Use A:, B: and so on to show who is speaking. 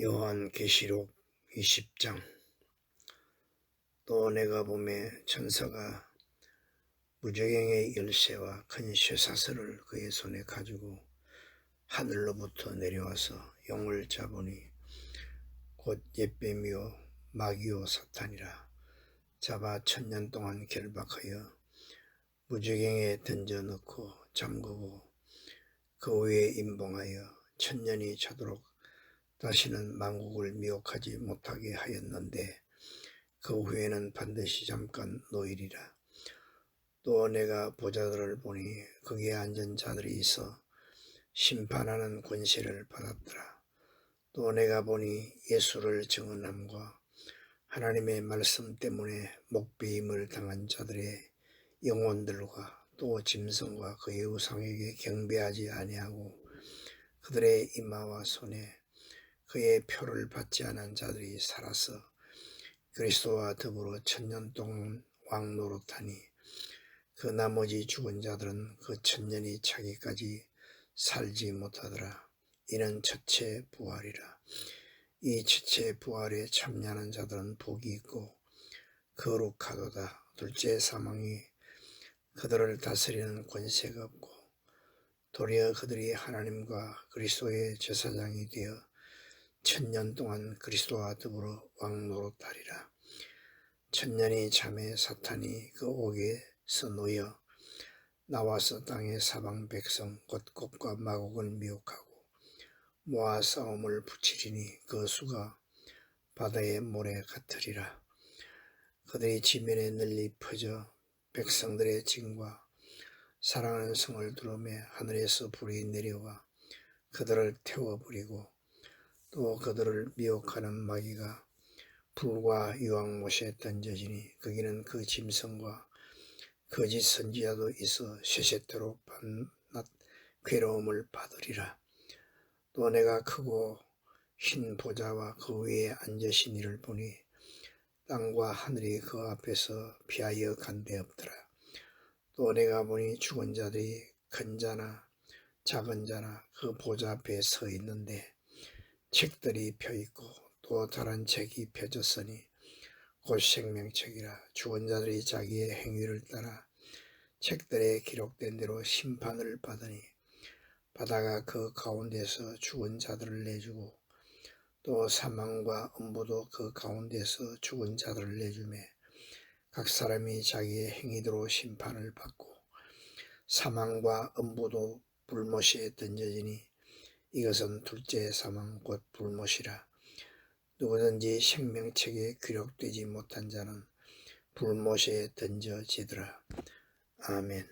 A: 요한계시록 20장. 또 내가 보매 천사가 무저갱의 열쇠와 큰 쇠사슬을 그의 손에 가지고 하늘로부터 내려와서 용을 잡으니 곧 옛뱀이요 마귀요 사탄이라. 잡아 천년 동안 결박하여 무저갱에 던져 넣고 잠그고 그 위에 임봉하여 천년이 차도록 다시는 만국을 미혹하지 못하게 하였는데 그 후에는 반드시 잠깐 노일이라. 또 내가 보자들을 보니 거기에 앉은 자들이 있어 심판하는 권세를 받았더라. 또 내가 보니 예수를 증언함과 하나님의 말씀 때문에 목배임을 당한 자들의 영혼들과 또 짐승과 그의 우상에게 경배하지 아니하고 그들의 이마와 손에 그의 표를 받지 않은 자들이 살아서 그리스도와 더불어 천년 동안 왕 노릇하니 그 나머지 죽은 자들은 그 천년이 차기까지 살지 못하더라. 이는 첫째 부활이라. 이 첫째 부활에 참여하는 자들은 복이 있고 거룩하도다. 둘째 사망이 그들을 다스리는 권세가 없고 도리어 그들이 하나님과 그리스도의 제사장이 되어 천년 동안 그리스도와 더불어 왕노릇하리라. 천년이 잠에 사탄이 그 옥에서 놓여 나와서 땅의 사방 백성 곧 곡과 마곡을 미혹하고 모아 싸움을 붙이리니 그 수가 바다의 모래 같으리라. 그들이 지면에 널리 퍼져 백성들의 징과 사랑하는 성을 두르매 하늘에서 불이 내려와 그들을 태워버리고 또 그들을 미혹하는 마귀가 불과 유황못에 던져지니 거기는 그 짐승과 거짓 선지자도 있어 쇠쇠토록 밤낮 괴로움을 받으리라. 또 내가 크고 흰 보좌와 그 위에 앉으신 이를 보니 땅과 하늘이 그 앞에서 피하여 간데 없더라. 또 내가 보니 죽은 자들이 큰 자나 작은 자나 그 보좌 앞에 서 있는데 책들이 펴 있고 또 다른 책이 펴졌으니 곧 생명책이라. 죽은 자들이 자기의 행위를 따라 책들에 기록된 대로 심판을 받으니 바다가 그 가운데서 죽은 자들을 내주고 또 사망과 음부도 그 가운데서 죽은 자들을 내주매 각 사람이 자기의 행위대로 심판을 받고 사망과 음부도 불못에 던져지니 이것은 둘째 사망 곧 불못이라. 누구든지 생명책에 기록되지 못한 자는 불못에 던져지더라. 아멘.